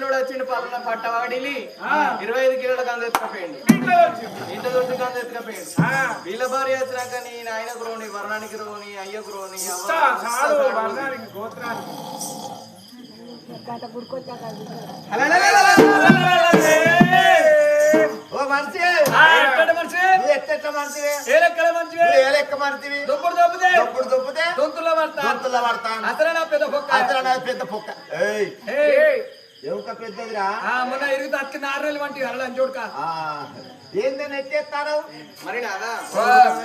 ఎట్లోడు వచ్చిండు పల్లన పట్టవాడిలి ఇరవై ఐదు కిలోల కంద ఎత్తుకపోయిండు. ఇంత దొడ్డు కంద ఎత్తుకపోయిండు. వీళ్ళ భార్య వచ్చినాక నీ నాయనకు రోని వర్ణానికి రోని అయ్యకు రోని ఓ మనిషి. మనిషి? నువ్వు ఎట్టెట్ట మనిషివి ఏ లెక్కల మనిషివి నువ్వు ఏ లెక్క మనిషివి? దుప్పుడు దొబ్బుదే దొప్పుడు దుబ్బుతే దొంతుల పడతా దొంతుల పడతాను అతనే నా పెద్ద పొక్క. అతను నా పెద్ద పొక్క. ఏయ్. ఏయ్, ఎవక పెద్దదిరా? ఆ మొన్న ఇరుగుతా అతికి నారలు వంటి అల్లని చూడక ఆ, ఏందని ఎత్తేస్తారు మరి నాదా?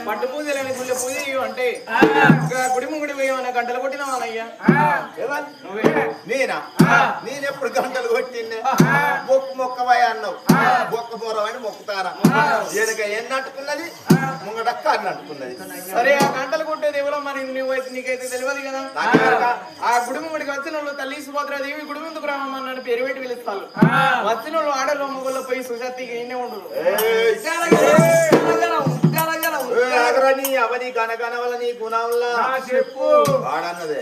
పట్టు పూజలని గుళ్ళ పూజ అంటే గుడి ముంగుడి పోయేమన్నా గంటలు కొట్టినావనయ్యా ఎవరు? నువ్వే. నేనా? నేను ఎప్పుడు గంటలు కొట్టిండే? మొక్కు మొక్కవై అన్నావు మొక్క పోరవని మొక్కుతారా? వెనుక ఎన్ని అంటుకున్నది? ముంగడక్క అని అంటుకున్నది. సరే ఆ గంటలు కొట్టేది ఎవరో మరి నువ్వైతే నీకైతే తెలియదు కదా? ఆ. గుడి ముంగుడికి వచ్చిన వాళ్ళు తల్లి సుభద్రాదేవి గ్రామం అన్నాడు పేరు పెట్టి పిలుస్తారు. వచ్చిన వాళ్ళు ఆడలో మొగల్లో పోయి సుజాతికి ఇన్నే ఉండదు అవని గనగన వల్ల నీ గుణంలా ఆ, చెప్పు. వాడన్నదే.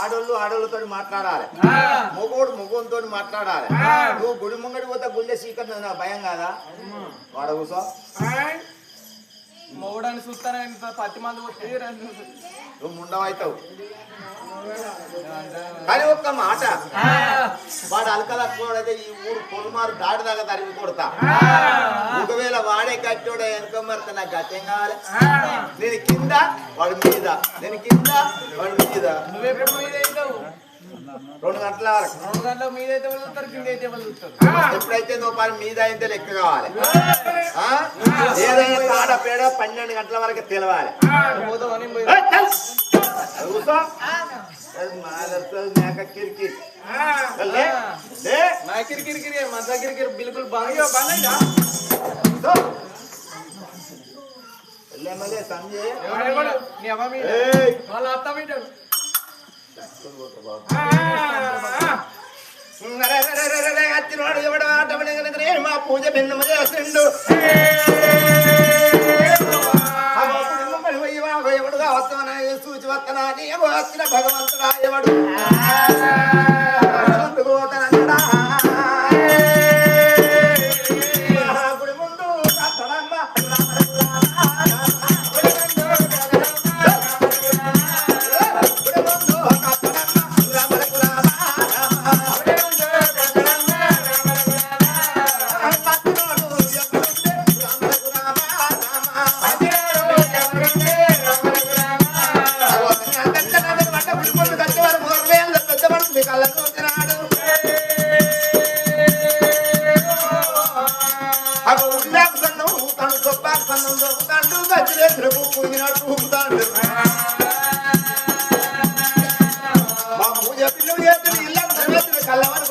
ఆడోళ్ళు ఆడోళ్ళతో మాట్లాడాలి. మొగోడు మొగోనితో మాట్లాడాలి. నువ్వు గుడి ముంగడి పోతే గుండె సీకర్ నా భయం కాదా? వాడ కూసో. ఆయ్, మొగడాన్ని చూస్తానే ఇంత పత్తి మంది నువ్వు ముండవైతావు. కానీ ఒక్క మాట. ఆ, వాడు అలకలక్కువాడైతే ఈ ఊరు పొలమారు దాడి దాకా తరిగి కొడతా. ఆ, ఒకవేళ వాడే కట్టోడే వెనుక మరితే నాకు గత్యం కావాలి. నేను కింద వాడి మీద. నేను కింద వాడి మీద. రెండు గంటల వరకు. రెండు గంటల మీద అయితే వదులుతారు కింద అయితే వదులుతారు. ఎప్పుడైతే నువ్వు పని మీద అయితే లెక్క కావాలి? ఆ? ఏదైనా తాడ పేడ పన్నెండు గంటల వరకు తెలవాలి. కిరికిరి. లే, లే. నా కిరికిరి బిల్కుల్ బాగా కూర్చో. వెళ్ళేమలే సంజయ్ ఎవడెవడు? నీ అమ్మ మీద. వాళ్ళ అత్త అరే, అచ్చినోడు ఎవడు ఆటమని గనుక నేను మా పూజ భిన్నము చేసిండు సూచి వస్తానా నీ వచ్చిన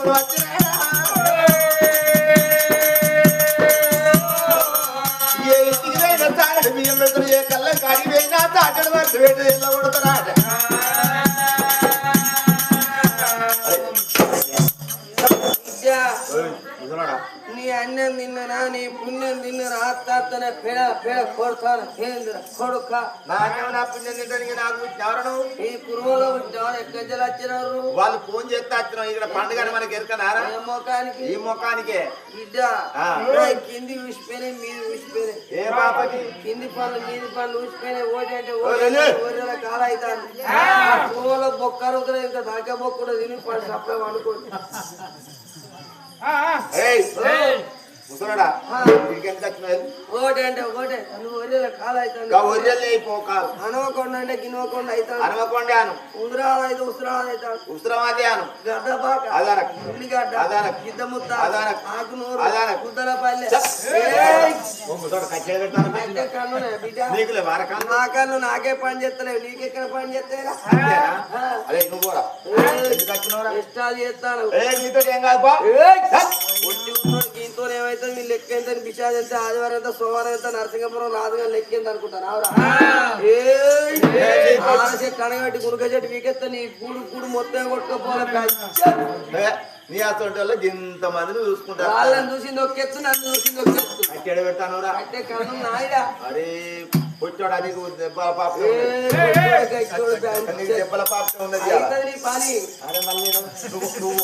ఏ తిన్ననా నీ పుణ్యం తిన్నరా తాతన పెడ పెడ కొడతాను కేంద్ర కొడుక నాకేమో నా పుణ్యం తింటానికి నాకు ఎవరను ఈ కురువలో ఎక్కడి వచ్చినారు వాళ్ళు ఫోన్ చేస్తే వచ్చినాం ఇక్కడ పండుగ మనకి ఎరకనారా? ఏ మొఖానికి? ఈ ముఖానికే. బిడ్డ ఆ. కింది ఊసిపోయినాయి మీది ఊసిపోయినాయి. ఏ పాపకి? కింది పనులు మీది పనులు ఊసిపోయినాయి ఓటి అంటే ఓ, రండి. ఓరిల కాల అవుతాను కురువలో బొక్కరు ఇంకా దాకా బొక్కడు తిని పడి సప్లై ఏయ్. ముసరాడా ఇక్కడికి ఎంత వచ్చినాయి? ఓటి అంటే ఒకటే. నువ్వు ఒరిల కాల అవుతాను అయిపోకాలు అనవకుండా అంటే గినవకుండా అవుతాను అనవకొండే అను. ఉంగరాలు అయితే ఉసిరాలు అవుతాను అను. గడ్డపాక అదానకు. ఉల్లిగడ్డ అదానకు. ఆకునూరు అదానకు. కన్నునే బిడ్డ. నీకులే నా కన్ను నాకే పని చేస్తలేవు. నీకెక్కడ పని చేస్తారా అదే నువ్వు కూడా? ఇష్టాలు చేస్తాను. ఏ నీతో ఏం కాదు దీంతో ఏమైతే వీళ్ళు లెక్క ఎంత? బిషాది ఎంత? ఆదివారం ఎంత? సోమవారం ఎంత? నరసింహపురం రాదుగా లెక్క ఎంత అనుకుంటారు? ఆవురా. చెట్టు గునుక చెట్టు వీకెత్తా నీ కూడు కూడు మొత్తం కొట్టుకోపోవాలి. ఏ, నీ అసలు వాళ్ళకి ఇంత మందిని చూసుకుంటారు. వాళ్ళని చూసి నొక్కెత్తు నన్ను చూసి నొక్కెత్తు ఎక్కడ పెడతానురా అంటే కన్ను నాయడా అరే పుట్టోడా నీకు దెబ్బల పాప? నీకు దెబ్బల ఉన్నది అరే మళ్ళీ నువ్వు నువ్వు.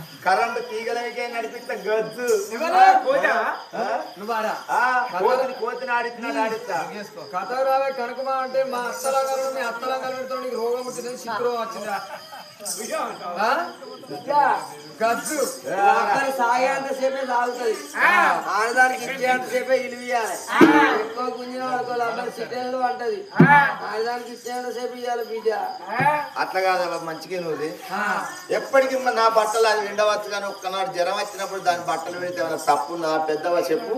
కరెంట్ తీగలకే నడిపిస్తా గజ్జు. ఆ, కోతిని కోతిని ఆడిస్తున్నాడు ఆడిస్తా. కథ రావే కనుకమా అంటే మా అత్తలంగారు మీ అత్తలంగారు పెడతాం నీకు రోగం వచ్చింది? శుక్రం వచ్చిందా? గజ్జు. అక్కడ సాగేంత సేపే సాగుతుంది ఆడదానికి ఇచ్చేంత సేపే ఇలివియాలి. ఎక్కువ గుంజిన వాడుకోవాలి అబ్బాయి సిటీలు అంటది ఆడదానికి ఇచ్చేంత సేపు ఇవ్వాలి బిడ్డ. అట్లా కాదబ్బా మంచిగా నువ్వు ఎప్పటికీ నా బట్టలు అది విండవచ్చు కానీ ఒక్కనాడు జ్వరం వచ్చినప్పుడు దాని బట్టలు పెడితే ఏమైనా తప్పు నా పెద్దవా చెప్పు.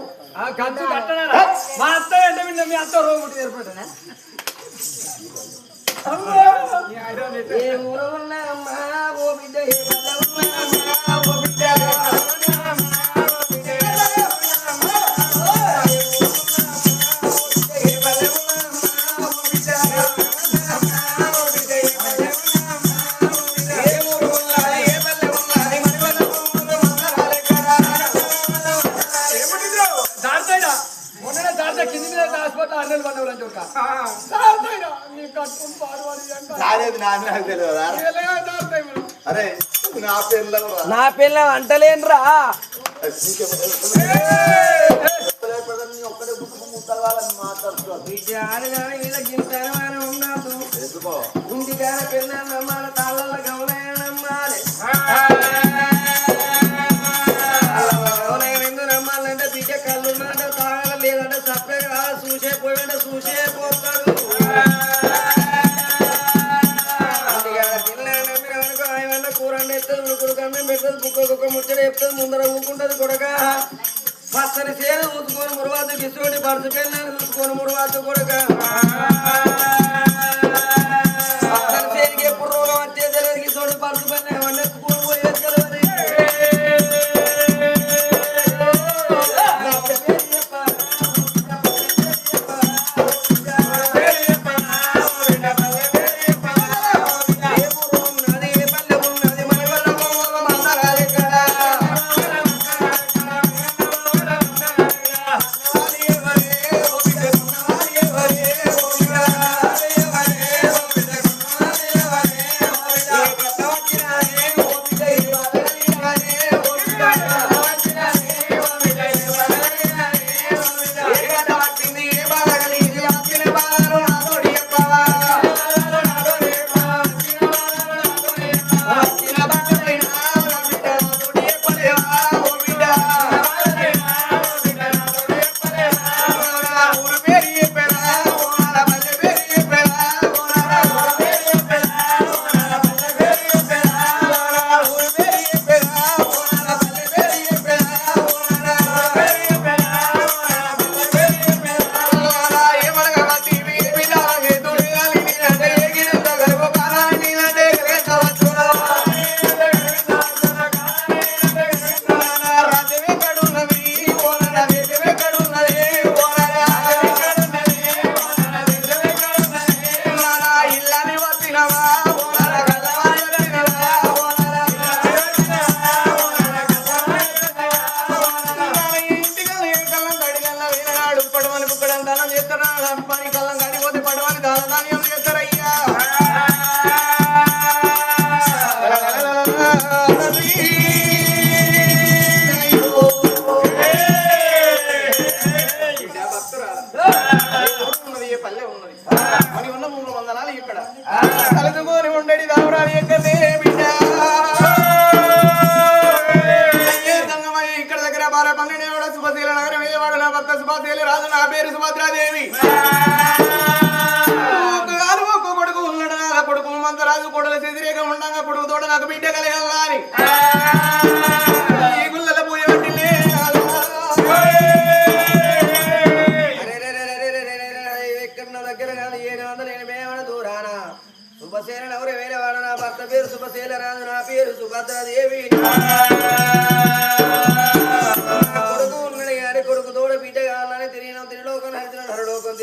మా అత్త అంటే మీ అత్త రోగం పుట్టి ఏర్పడనా ఏ ఊరు ఉన్నామా ఓ బిడ్డ అన్నలు పండుగలు చూడక దాడతాయినా నీ కట్టుకుని పాడువాడి అంటే దారేది నా నాకు తెలియదా అరే నా కూడా నా పిల్ల అంటలేనురా. ఒక్కడే గుర్తుకు ముట్టగాలని మాట్లాడుతున్నాను కన్నం పెడుతుంది ముచ్చట చెప్తుంది ముందర ఊకుంటది కొడక. పచ్చని సేను ఊసుకొని మురువాత గిసుకొని పరుసు పెళ్ళని చూసుకొని మురువాత కొడక.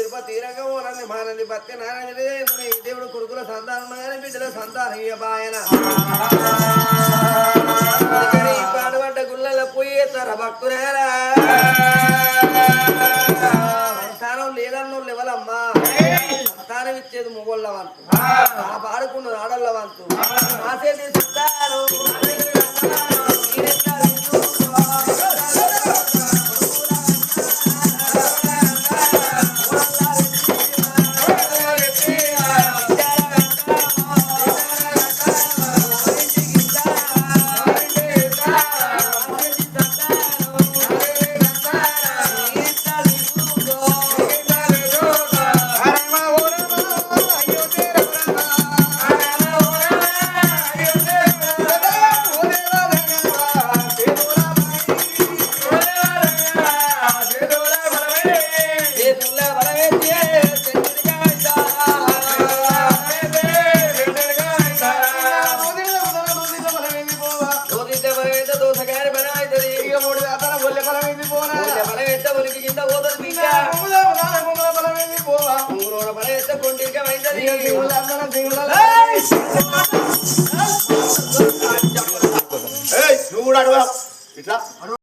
తిరుపతి తీరంగా ఓనంది బతికి నారాయణ దేవుడు కొడుకుల సంతానం కానీ బిడ్డల సంతానం ఇయ్యబాయన. అందుకని ఈ పాడుబడ్డ గుళ్ళలో పోయేస్తారా భక్తురారా? సంతానం లేదన్న ఎవరమ్మా? సంతానం ఇచ్చేది మొగోళ్ళ వంతు ఆ పాడుకున్న ఆడళ్ళ వంతు ఆసేది తీసుకుంటా ఏయ్, నువ్వు కూడా అడవా ఇట్లా